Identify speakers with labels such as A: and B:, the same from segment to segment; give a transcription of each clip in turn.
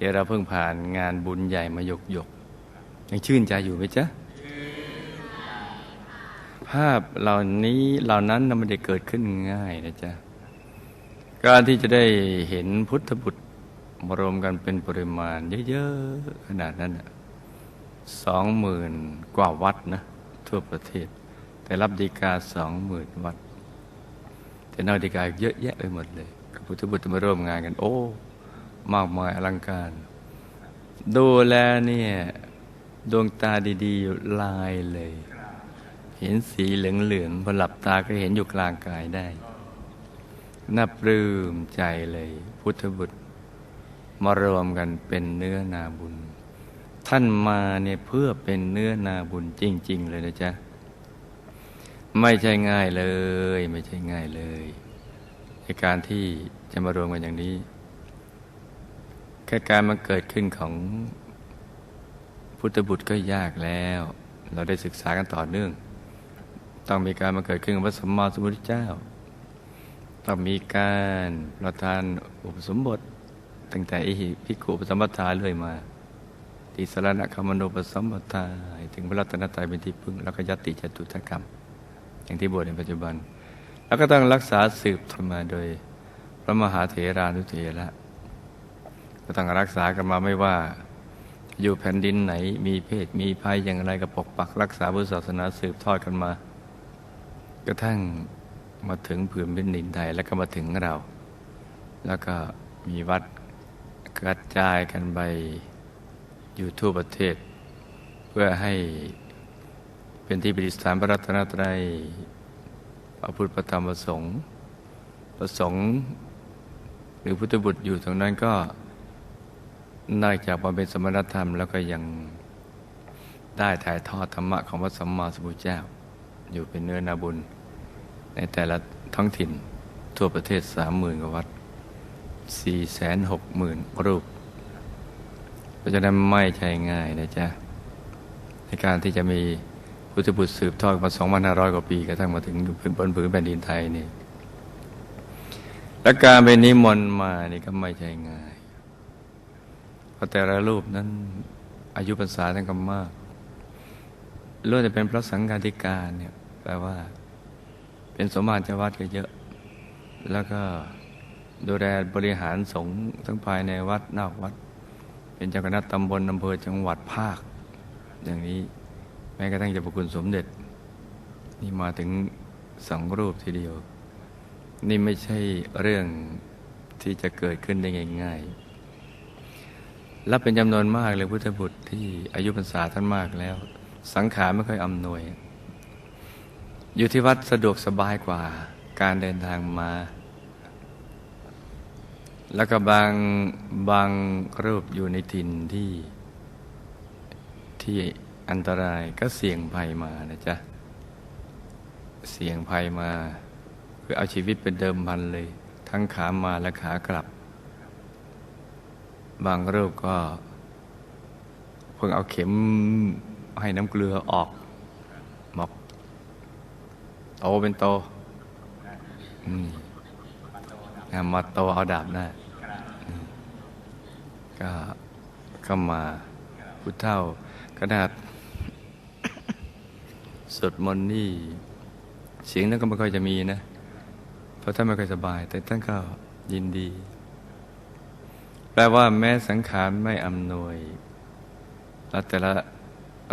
A: เดี๋ยวเราเพิ่งผ่านงานบุญใหญ่มาหยกหยกยังชื่นใจอยู่ไหมจ๊ะภาพเหล่านี้เหล่านั้นน่ะไม่ได้เกิดขึ้นง่ายนะจ๊ะการที่จะได้เห็นพุทธบุตรมารวมกันเป็นปริมาณเยอะๆขนาดนั้นสองหมื่นกว่าวัดนะทั่วประเทศ แต่รับดีกาสองหมื่นวัด แต่นอกดีกาเยอะแยะไปหมดเลยพุทธบุตรมาร่วมงานกัน โอ้ มากมายอลังการ ดูแลเนี่ย ดวงตาดีๆอยู่ลายเลย เห็นสีเหลืองๆพอหลับตาก็เห็นอยู่กลางกายได้นับรื้มใจเลย พุทธบุตร มารวมกันเป็นเนื้อนาบุญ ท่านมาเนี่ยเพื่อเป็นเนื้อนาบุญจริง ๆ เลยนะจ๊ะ ไม่ใช่ง่ายเลย ไม่ใช่ง่ายเลยในการที่จะมารวมกันอย่างนี้ แค่การมันเกิดขึ้นของพุทธบุตรก็ยากแล้ว เราได้ศึกษากันต่อเนื่อง ต้องมีการมาเกิดขึ้นของพระสัมมาสัมพุทธเจ้า ต้องมีการประทานอุปสมบทตั้งแต่อิหิภิกขุปสัมปทาเรื่อยมาติสรณคมโนปสัมปทาถึงพระรัตนตรัยเป็นที่พึ่ง แล้วก็ยติจตุถกรรม อย่างที่บวชในปัจจุบัน แล้วก็ต้องรักษาสืบทนมาโดย พระมหาเถรานุเถระ ก็ต้องรักษากันมาไม่ว่า อยู่แผ่นดินไหน มีเพศมีภัยอย่างไรก็ปกปักรักษาพุทธศาสนาสืบทอดกันมา กระทั่งมาถึงผืนแผ่นดินไทยแล้วก็มาถึงเรา แล้วก็มีวัดกระจายกันไปอยู่ทั่วประเทศ เพื่อให้เป็นที่ประดิษฐานพระรัตนตรัยพระพุทธพระธรรมพระสงฆ์ประสงค์หรือพุทธบุตรอยู่ตรงนั้นก็ นอกจากมาเป็นสมณธรรมแล้วก็ยังได้ถ่ายทอดธรรมะของพระสัมมาสัมพุทธเจ้า อยู่เป็นเนื้อนาบุญ ในแต่ละท้องถิ่นทั่วประเทศสามหมื่นกว่าวัดสี่แสนหกหมื่นรูป เพราะฉะนั้นไม่ใช่ง่ายนะจ๊ะ ในการที่จะมีพุทธบุตรสืบทอดมาสองพันห้าร้อยกว่าปีกระทั่งมาถึงพื้นบนผืนแผ่นดินไทยนี่และการเป็นนิมนต์มานี่ก็ไม่ใช่ง่าย ราะแต่ละรูปนั้นอายุพรรษาท่านก็มากล้วนจะเป็นพระสังฆาธิการเนี่ยแปลว่า เป็นสมภารเจ้าวัดก็เยอะ แล้วก็ดูแลบริหารสงฆ์ทั้งภายในวัดนอกวัด เป็นเจ้าคณะตำบลอำเภอจังหวัดภาค อย่างนี้แม้กระทั่งเจ้าพระคุณสมเด็จ นี่มาถึงสองรูปทีเดียว นี่ไม่ใช่เรื่องที่จะเกิดขึ้นได้ง่ายๆ และเป็นจำนวนมากเลยพุทธบุตรที่อายุพรรษาท่านมากแล้ว สังขารไม่ค่อยอำนวย อยู่ที่วัดสะดวกสบายกว่าการเดินทางมา แล้วก็บางบางรูปอยู่ในถิ่นที่ที่อันตรายก็เสี่ยงภัยมานะจ๊ะ เสี่ยงภัยมา คือเอาชีวิตเป็นเดิมพันเลย ทั้งขามาและขากลับ บางรูปก็เพิ่งเอาเข็มให้น้ำเกลือออกบอกโตเป็นโตมมาโตเอาดาบหน้าก็เข้ามาพุทธเท่าขนาดสวดมนต์นี่ เสียงนั้นก็ไม่ค่อยจะมีนะ เพราะท่านไม่ค่อยสบาย แต่ท่านก็ยินดี แปลว่าแม้สังขารไม่อำนวยแล้วแต่ละ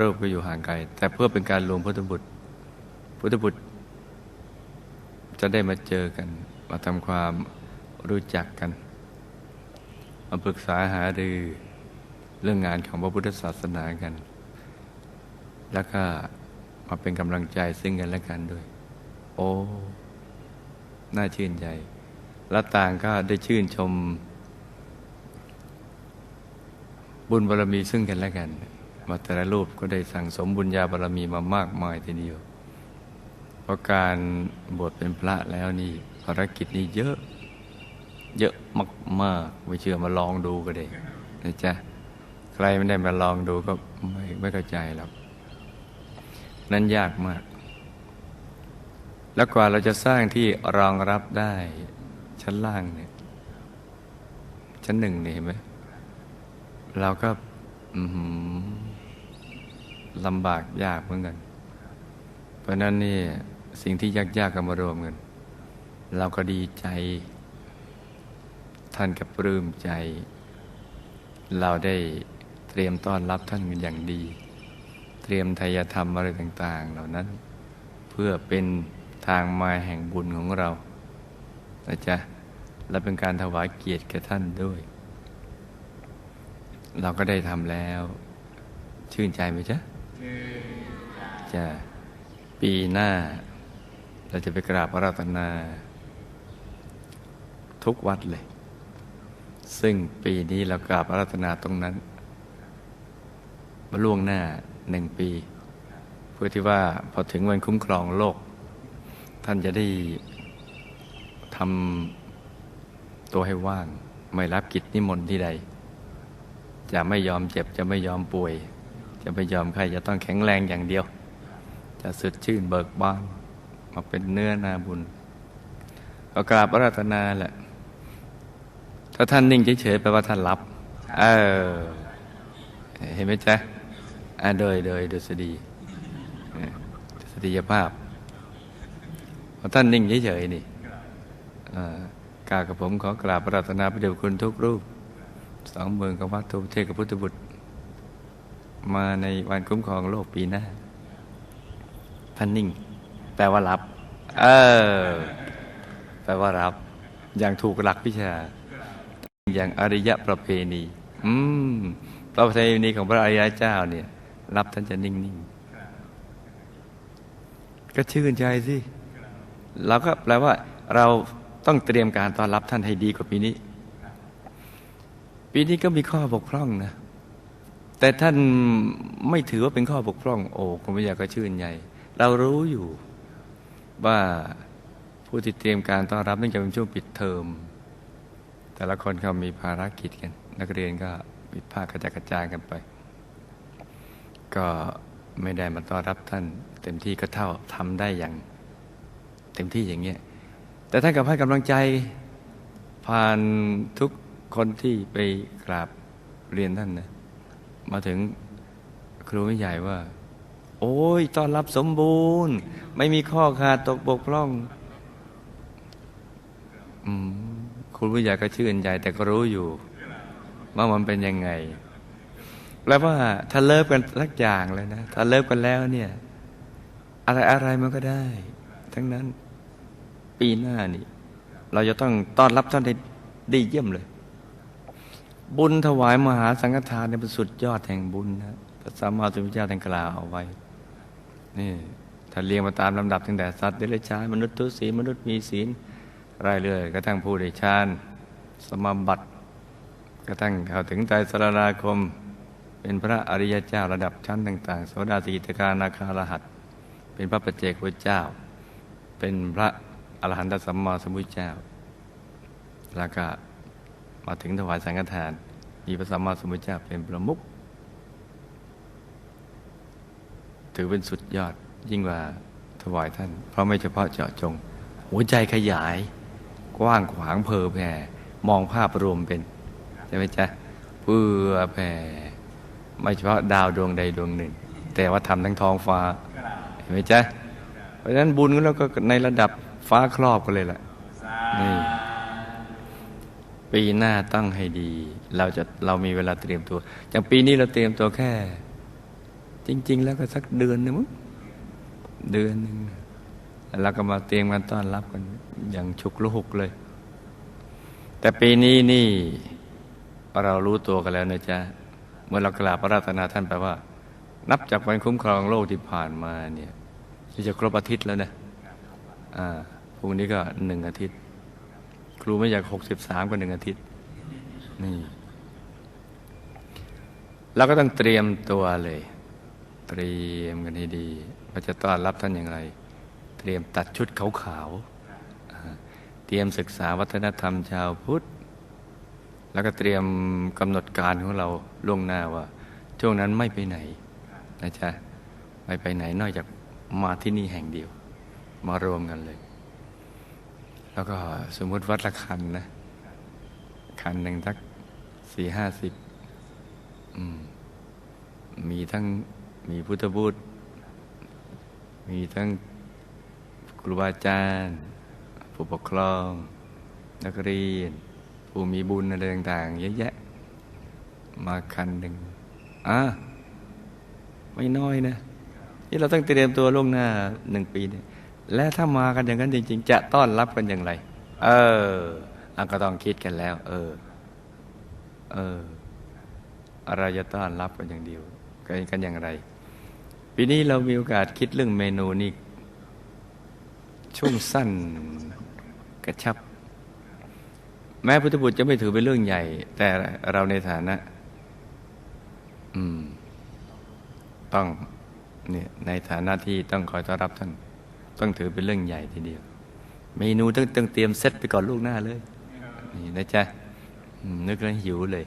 A: รูปก็อยู่ห่างไกล แต่เพื่อเป็นการรวมพุทธบุตร พุทธบุตร จะได้มาเจอกัน มาทำความรู้จักกัน มาปรึกษาหารือเรื่องงานของพระพุทธศาสนากัน แล้วก็มาเป็นกำลังใจซึ่งกันและกันด้วย โอ้ น่าชื่นใจ แล้วต่างก็ได้ชื่นชม บุญบารรมีซึ่งกันและกัน มาแต่ละรูปก็ได้สั่งสมบุญญาบารรมีมามากมายทีเดียว เพราะการบวชเป็นพระแล้วนี่ภารกิจนี่เยอะ เยอะมากๆไม่เชื่อมาลองดูก็ได้นะจ๊ะใครไม่ได้มาลองดูก็ไม่ไม่เข้าใจหรอกนั้นยากมาก แล้วกว่าเราจะสร้างที่รองรับได้ชั้นล่างเนี่ย ชั้นหนึ่งเนี่ยเห็นไหม เราก็ลำบากยากเหมือนกัน เพราะนั้นนี่สิ่งที่ยากๆกกันมารวมกันเราก็ดีใจ ท่านก็ปลื้มใจ เราได้เตรียมต้อนรับท่านกันอย่างดี เตรียมทายธรรมอะไรต่าง ๆ เหล่านั้น เพื่อเป็นทางมาแห่งบุญของเรานะจ๊ะและเป็นการถวายเกียรติแก่ท่านด้วย เราก็ได้ทำแล้ว ชื่นใจไหมจ๊ะจะปีหน้า เราจะไปกราบพระรัตนา ทุกวัดเลย ซึ่งปีนี้เรากราบพระรัตนาตรงนั้นมาล่วงหน้าหนึ่งปี เพื่อที่ว่าพอถึงวันคุ้มครองโลก ท่านจะได้ทำตัวให้ว่าง ไม่รับกิจนิมนต์ที่ใด จะไม่ยอมเจ็บจะไม่ยอมป่วย จะไม่ยอมใครจะต้องแข็งแรงอย่างเดียว จะสดชื่นเบิกบานมาเป็นเนื้อนาบุญก็กราบอาราธนาแหละ ถ้าท่านนิ่งเฉยๆแปลว่าท่านรับ เออ เห็นไหมจ๊ะอ่าโดยโดยดุษฎีดุษฎียภาพพอท่านนิ่งเฉยๆนี่กล่าวกับผมขอกราบปรารถนาพระเดชคุณทุกรูป สองเมืองกับวัดทุเทศกับพุทธบุตร มาในวันคุ้มครองโลกปีหน้าท่านนิ่ง แปลว่ารับ เออ แปลว่ารับ อย่างถูกหลักวิชา อย่างอริยะประเพณี อืมประเพณีของพระอริยเจ้าเนี่ย รับท่านจะนิ่งๆ ก็ชื่นใจสิเราก็แปลว่าเราต้องเตรียมการต้อนรับท่านให้ดีกว่าปีนี้ ปีนี้ก็มีข้อบกพร่องนะ แต่ท่านไม่ถือว่าเป็นข้อบกพร่อง โอ้คุณพยาก็ชื่นใหญ่ เรารู้อยู่ว่าผู้ที่เตรียมการต้อนรับนื่องจากเป็นช่วงปิดเทอม แต่ละคนเขามีภารกิจกัน นักเรียนก็ปิดภาคกระจายกระจายกันไป ก็ไม่ได้มาต้อนรับท่าน เต็มที่ก็เท่าทำได้อย่าง เต็มที่อย่างเงี้ยแต่ท่านกับให้กำลังใจผ่านทุก คนที่ไปกราบเรียนท่านนะมาถึงครูไม่ใหญ่ว่า โอ้ยต้อนรับสมบูรณ์ ไม่มีข้อขาดตกบกพร่องอครูผู้ใหญ่ก็ชื่นใจแต่ก็รู้อยู่ ว่ามันเป็นยังไงแปล้วว่าถ้าเลิกกันสักอย่างเลยนะถ้าเลิกกันแล้วเนี่ย อะไรอะไรมันก็ได้ ทั้งนั้นปีหน้านี่ เราจะต้องต้อนรับท่านได้ดีเยี่ยมเลย บุญถวายมหาสังฆทานเนี่ยเป็นสุดยอดแห่งบุญนะพระสัมมาสัมพุทธเจ้าท่านกล่าวเอาไว้ นี่ถ้าเรียงมาตามลำดับตั้งแต่สัตว์เดรัจฉานมนุษย์ทุศีมนุษย์มีศีลไล่เรื่อยกระทั่งผู้ได้ฌานสมบัติกระทั่งเข้าถึงใจสรณาคม เป็นพระอริยเจ้าระดับชั้นต่างๆ โสดาสกิทาคานาคารหัตเป็นพระปัจเจกพุทธเจ้า เป็นพระอรหันตสัมมาสัมพุทธเจ้าแล้วก็ มาถึงถวายสังฆทาน มีพระสัมมาสัมพุทธเจ้าเป็นประมุขถือเป็นสุดยอดยิ่งกว่าถวายท่าน เพราะไม่เฉพาะเจาะจง หัวใจขยาย กว้างขวางเพอแผ่ มองภาพรวมเป็น ใช่ไหมจ๊ะเพื่อแผ่ ไม่เฉพาะดาวดวงใดดวงหนึ่ง แต่ว่าทำทั้งท้องฟ้า เห็นไหมจ๊ะ เพราะฉะนั้นบุญของเราก็ในระดับฟ้าครอบกันเลยแหละนี่ ปีหน้าตั้งให้ดี เราจะเรามีเวลาเตรียมตัวอย่างปีนี้เราเตรียมตัวแค่ จริง ๆ แล้วก็สักเดือนนึงมั้งเดือนหนึ่งแล้วเราก็มาเตรียมกันต้อนรับกันอย่างฉุกละหุกเลย แต่ปีนี้นี่เรารู้ตัวกันแล้วนะจ๊ะเมื่อเรากราบพระราตนาท่านแปลว่า นับจากวันคุ้มครองโลกที่ผ่านมาเนี่ยที่จะครบอาทิตย์แล้วนะอ่าพรุ่งนี้ก็หนึ่งอาทิตย์ ครูไม่อยากหกสิบสามก็หนึ่งอาทิตย์ นี่เราก็ต้องเตรียมตัวเลย เตรียมกันให้ดีว่าจะต้อนรับท่านอย่างไร เตรียมตัดชุดขาวๆเตรียมศึกษาวัฒนธรรมชาวพุทธ แล้วก็เตรียมกำหนดการของเราล่วงหน้าว่า ช่วงนั้นไม่ไปไหนนะจ๊ะไม่ไปไหนนอกจากมาที่นี่แห่งเดียว มารวมกันเลย แล้วก็สมมุติวัดละคันนะคันหนึ่งทักสี่ห้าสิบมีทั้งมีพุทธบูตรมีทั้งครูบาอาจารย์ผู้ปกครอง นักเรียน ผู้มีบุญอะไรต่างๆ เยอะแยะ มาคันหนึ่งอะไม่น้อยนะที่เราต้องเตรียมตัวล่วงหน้าหนึ่งปีเนี่ย และถ้ามากันอย่างนั้นจริง ๆ จะต้อนรับกันอย่างไร เอออันก็ต้องคิดกันแล้ว เออ เอออะไรจะต้อนรับกันอย่างเดียวกันกันอย่างไรปีนี้เรามีโอกาสคิดเรื่องเมนูนี่ช่วงสั้นกระชับ แม้พุทธบุตรจะไม่ถือเป็นเรื่องใหญ่ แต่เราในฐานะ อืม ต้องเนี่ยในฐานะที่ต้องคอยต้อนรับท่าน ต้องถือเป็นเรื่องใหญ่ทีเดียว เมนูต้องต้องเตรียมเซตไปก่อนลูกหน้าเลย นี่นะจ๊ะ นึกแล้วหิวเลย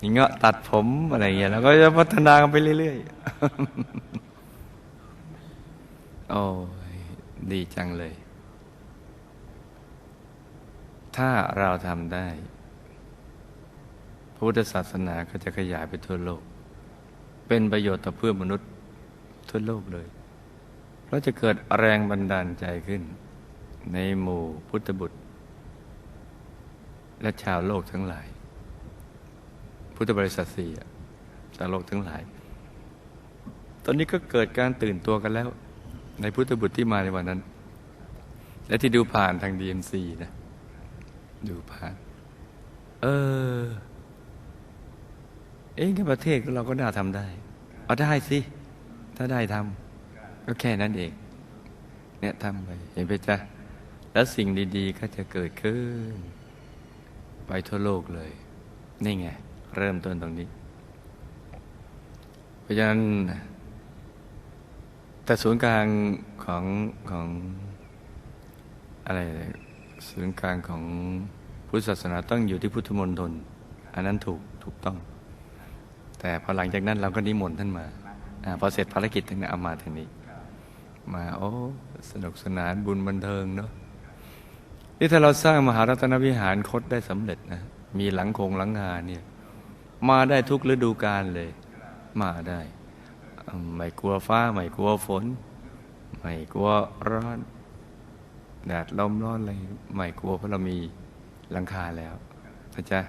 A: อย่งเงี้ยตัดผมอะไรอย่างเงี้ยแล้วก็จะพัฒนากันไปเรื่อยๆ โอ้ยดีจังเลย ถ้าเราทำได้ พุทธศาสนาก็จะขยายไปทั่วโลก เป็นประโยชน์ต่อเพื่อนมนุษย์ทั่วโลกเลย เพราะจะเกิดแรงบันดาลใจขึ้น ในหมู่พุทธบุตร และชาวโลกทั้งหลาย พุทธบริษัทสี่อะชาวโลกทั้งหลาย ตอนนี้ก็เกิดการตื่นตัวกันแล้ว ในพุทธบุตรที่มาในวันนั้น และที่ดูผ่านทางดีเอ็มซีนะ ดูผ่าน เออ เองประเทศเราก็น่าทำได้ เอาได้สิ ถ้าได้ทำก็แค่นั้นเอง เนี่ยทำไปเห็นไปจ้ะแล้วสิ่งดี ๆ ก็จะเกิดขึ้น ไปทั่วโลกเลย นี่ไง เริ่มต้นตรงนี้ เพราะฉะนั้น แต่ศูนย์กลางของของอะไร ศูนย์กลางของพุทธศาสนาต้องอยู่ที่พุทธมณฑลอันนั้นถูกถูกต้อง แต่พอหลังจากนั้นเราก็นิมนต์ท่านมาอพอเสร็จภารกิจทั้งนั้นเอามาทางนี้ มาโอ้สนุกสนานบุญบันเทิงเนาะนี่ถ้าเราสร้างมหารัตนวิหารคดได้สำเร็จนะมีหลังโคงหลังงานเนี่ยมาได้ทุกฤดูกาลเลย มาได้ไม่กลัวฟ้าไม่กลัวฝน ไม่กลัวร้อนแดดลมร้อนอะไรไม่กลัวเพราะเรามีหลังคาแล้วนะจ๊ะ